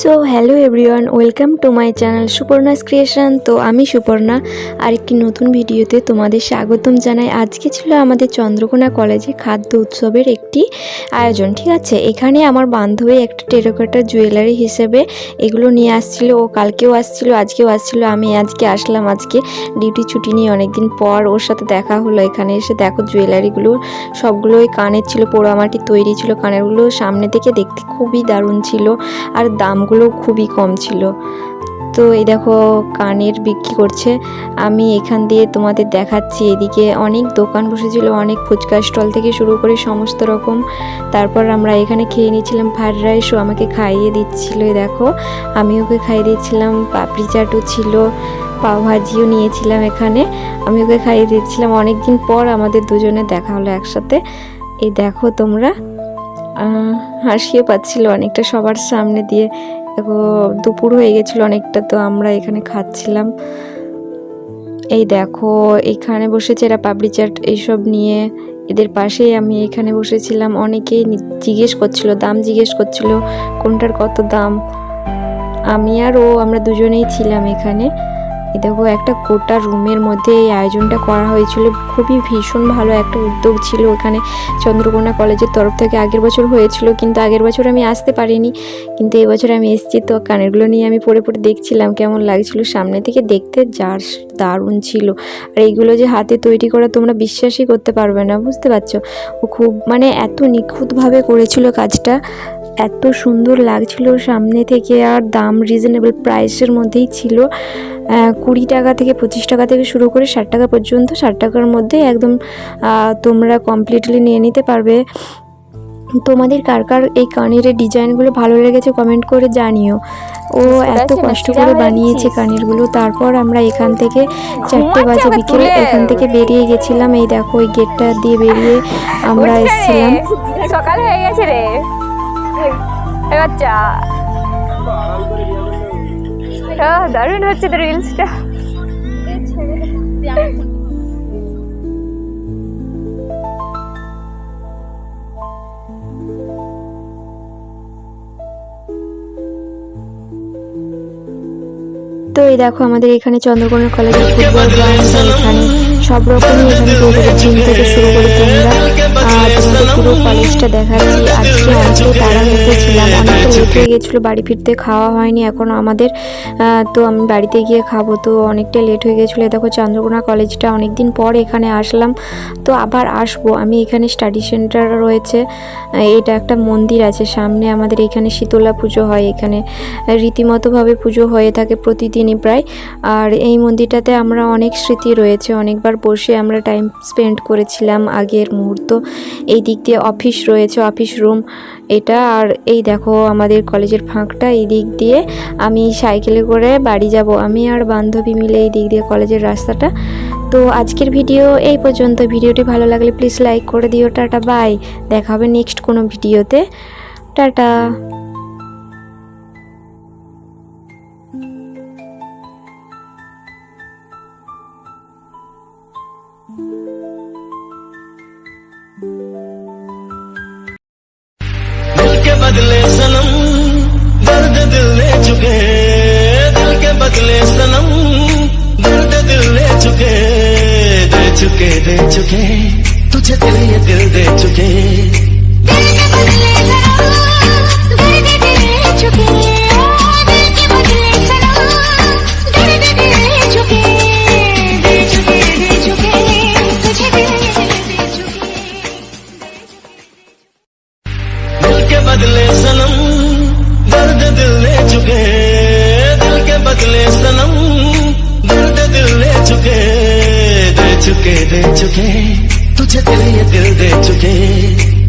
So hello everyone welcome to my channel Suparna's creation তো আমি সুপর্ণা আর একটি নতুন ভিডিওতে তোমাদের স্বাগতম জানাই। আজকে ছিল আমাদের চন্দ্রকোনা কলেজে খাদ্য উৎসবের একটি আয়োজন, ঠিক আছে? এখানে আমার বান্ধবী একটা টেরাকোটা জুয়েলারি হিসেবে এগুলো নিয়ে আসছিল, ও কালকেও আসছিল, আজকেও আসছিল, আমি আজকে আসলাম আজকে। ডিউটি ছুটি নিয়ে অনেকদিন পর ওর সাথে দেখা হলো, এখানে এসে দেখো জুয়েলারিগুলো সবগুলোই কানের ছিল পোড়ামাটি তৈরি ছিল, কানেরগুলো সামনে থেকে দেখতে খুবই দারুণ ছিল। আর দামগুলো খুবই কম ছিল। তো এই দেখো কানের বিক্রি করছে। আমি এখান দিয়ে তোমাদের দেখাচ্ছি। এদিকে অনেক দোকান বসেছিল, অনেক ফুচকা স্টল থেকে শুরু করে সমস্ত রকম। তারপর আমরা এখানে খেয়ে নিয়েছিলাম ফ্রাইড রাইসও আমাকে খাইয়ে দিচ্ছিল দেখো। আমি ওকে খাইয়ে দিচ্ছিলাম, পাপড়ি চাটও ছিল, পাও ভাজিও নিয়েছিলাম এখানে। আমি ওকে খাইয়ে দিচ্ছিলাম। অনেক দিন পর আমাদের দুজনে দেখা হলো একসাথে। এই দেখো তোমরা। হাসিও পাচ্ছিল অনেকটা। সবার সামনে দিয়ে দুপুর হয়ে গেছিল অনেকটা, তো আমরা এখানে খাচ্ছিলাম। এই দেখো, এখানে বসেছে এরা পাবলি চাট, এইসব নিয়ে। এদের পাশেই আমি এখানে বসেছিলাম। অনেকেই জিজ্ঞেস করছিল, দাম জিজ্ঞেস করছিল, কোনটার কত দাম। আমি আর ও, আমরা দুজনেই ছিলাম এখানে। দেখো, একটা গোটা রুমের মধ্যে এই আয়োজনটা করা হয়েছিল। খুবই ভীষণ ভালো একটা উদ্যোগ ছিল ওখানে। চন্দ্রকোনা কলেজের তরফ থেকে আগের বছর হয়েছিল, কিন্তু আগের বছর আমি আসতে পারিনি। কিন্তু এবছর আমি এসেছি, তো কানেরগুলো নিয়ে আমি পরে পরে দেখছিলাম, কেমন লাগছিল। সামনে থেকে দেখতে যার দারুণ ছিল। আর এইগুলো যে হাতে তৈরি করা তোমরা বিশ্বাসই করতে পারবে না, বুঝতে পারছ? ও খুব মানে এত নিখুঁতভাবে করেছিল কাজটা, এত সুন্দর লাগছিল সামনে থেকে। আর দাম রিজনেবল প্রাইসের মধ্যেই ছিল। কুড়ি টাকা থেকে পঁচিশ টাকা থেকে শুরু করে ষাট টাকা পর্যন্ত ষাট টাকার মধ্যে একদম তোমরা কমপ্লিটলি নিয়ে নিতে পারবে। তোমাদের কার কার এই কানের ডিজাইনগুলো ভালো লেগেছে কমেন্ট করে জানিও। ও এত কষ্ট করে বানিয়েছে? কানেরগুলো। তারপর আমরা এখান থেকে চারটে বাজে বিকেলে এখান থেকে বেরিয়ে গেছিলাম। এই দেখো ওই গেটটা দিয়ে বেরিয়ে আমরা এসেছিলাম। সকাল হয়ে গেছে রে। বাচ্চা। আহ, দারুণ হচ্ছে তো রিলসটা তো এই দেখো আমাদের এখানে চন্দ্রকোনা কলেজের ফুটবল গ্রাউন্ড এখানে সব রকমই এখানে তৈরি জিম থেকে শুরু করে পুরো কলেজটা দেখাচ্ছি। আজকে অনেকটাই তাড়াহুড়োতে ছিলাম, অনেকটা লেট হয়ে গেছিল, বাড়ি ফিরতে খাওয়া হয়নি, এখন আমাদের তো আমি বাড়িতে গিয়ে খাব, তো অনেকটা লেট হয়ে গেছিল। দেখো চন্দ্রকোনা কলেজটা অনেক দিন পর এখানে আসলাম, তো আবার আসব। আমি এখানে স্টাডি সেন্টার রয়েছে, এটা একটা মন্দির আছে, সামনে আমাদের এখানে শীতলা পুজো হয়, এখানে রীতিমতোভাবে পুজো হয়ে থাকে প্রতিদিনই প্রায়। আর এই মন্দিরটাতে আমরা অনেক স্মৃতি রয়েছে, অনেকবার বসে আমরা টাইম স্পেন্ড করেছিলাম আগের মুহূর্ত, এই দিক দিয়ে অফিস রয়েছে, অফিস রুম এটা। আর এই দেখো আমাদের কলেজের ফাঁকটা এই দিক দিয়ে। আমি সাইকেলে করে বাড়ি যাব। আমি আর বান্ধবী মিলে এই দিক দিয়ে কলেজের রাস্তাটা। তো আজকের ভিডিও এই পর্যন্ত। ভিডিওটি ভালো লাগলে প্লিজ লাইক করে দিও। Tata, bye. দেখা হবে নেক্সট কোনো ভিডিওতে। টাটা। चुके तुझे दिल ये दिल दे चुके दे चुके तुझे दिल ये दिल दे चुके